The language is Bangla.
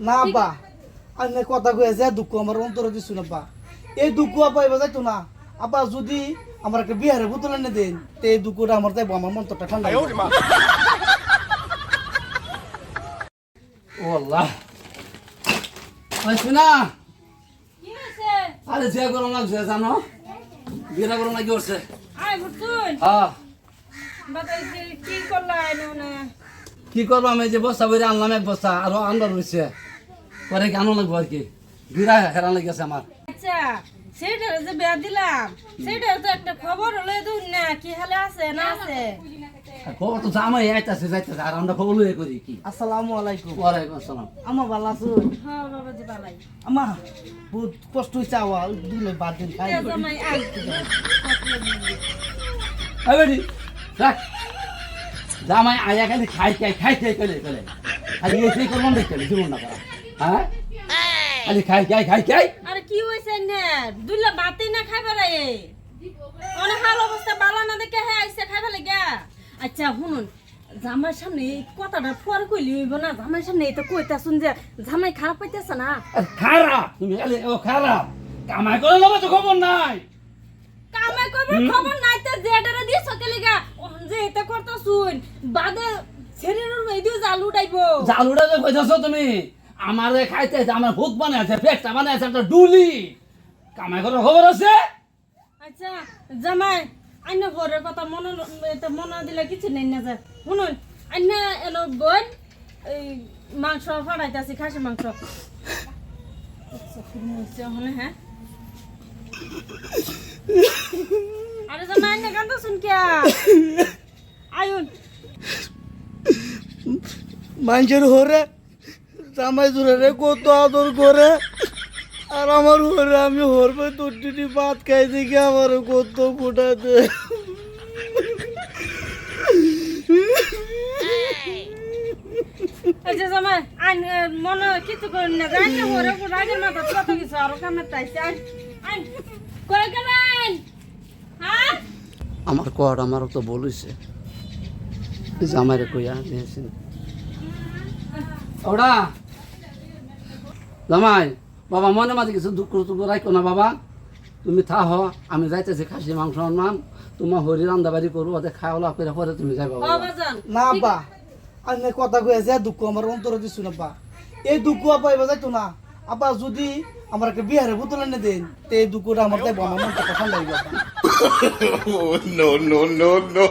না আব্বা। আমি কথা কয়ে যে দুঃখ আমার অন্তরে দিছু না আব্বা। এই দুঃখ আপা এবার যাইতো না। আব্বা যদি আমার একটা বিহারে বোতল এনে দেন তো এই দুঃখটা আমার যাইবো আমার মনটা ঠান্ডা ও আল্লাহ। পাইছি কি আরে যে গরম লাগছে জানো? বিরা গরম লাগি উঠছে আয় বুঝছুন হ্যাঁ। কি করব আমি যে বস্তা বইরে আনলাম এক বস্তা আরও আনবার রয়েছে পরে কি আনো লাগবো আর কি? বিরা হেরান লেগেছে আমার। আচ্ছা সেইটা যে বিয়া দিলাম সেইটার তো একটা খবর হলে দুন না কি হালে আছে না আছে? আর খবর তো জামাই আইতাছে যাইতেছে আর আমরা খবর লইয়া করি কি? আসসালামু আলাইকুম। ওয়ালাইকুম আসসালাম। আমার ভালো আছো? হ্যাঁ বাবা জি বালাই আমা বহুত কষ্ট হয়েছে আওয়া দিলে বাদ দিন খাই। জামাই আই এই রাখ। জামাই আয়া খালি খাই খাই খাই খাই করে করে খালি এসেই করবান দেখতে জীবন না করা হ্যাঁ? খালি খাই খাই খাই খাই। আরে কি হইছে নে? দুইলা বাতি না খাইবার আয়ে অনেক হাল অবস্থা বালা না দেখে হ্যাঁ আইসা খাইবার লাগা আচ্ছা শুনুন জামাইর সামনে এই কথাটা ফুয়ার কইলি হইব না? জামাইর সামনে এটা কইতা শুন যে জামাই খারাপ পাইতেছে না? আর খারাপ তুমি খালি ও খারাপ। কামাই করে নেব তো খবর নাই। কামে কবে খবর নাই তো জেডারে দিয়ে সকালে গা ওহন যে এটা করতা শুন বাদে শরীরের মেদিও জাল উঠাইবো। জালুটা যে কইতাছো তুমি? আমারে খাইতে আছে, আমার হুক আছে পেটটা বানাইছে একটা ডুলি। কামাই করার খবর আছে? আচ্ছা জামাই আইনা ঘরের কথা মনে এটা মনে দিলে কিছু নেই না যায়। শুনুন আইনা এলো বোন এই মাংস ফাড়াইতেছি খাসি মাংস। হ্যাঁ আরে জামাই আইনা কান্দা শুন কিয়া? আয়ুন মানুষের হরে জামাই জুড়ে রে কত আদর করে। আর আমার হরে আমি হরবে তুটি ভাত খাই দেখি আমার কত জামাই মনে কিছু করেন না। যাই না রাগের মাথা কত কিছু আরও কামে তাইছে। আইন আইন গেলেন? হ্যাঁ? আমার কর আমারও তো বলিছে জামাইরে কইয়া দিয়েছেন ওরা জামাই বাবা মনে মাঝে কিছু দুঃখ টুকু রাখো না বাবা তুমি থাহ আমি যাইতেছি খাসি মাংস আনলাম তোমার হরি রান্দাবাড়ি করব ওদের খাওয়া করে পরে তুমি যাই বাবা বাবা না আব্বা আমি কথা কয়ে যে দুঃখ আমার অন্তরে দিছু না আব্বা এই দুঃখ এবার যাইতো না আব্বা যদি আমার একটা বিহারে বোতল এনে দেন তো এই দুঃখটা আমার যাইবো আমার মনটা হয়ে যাবে Oh, no, no, no, no.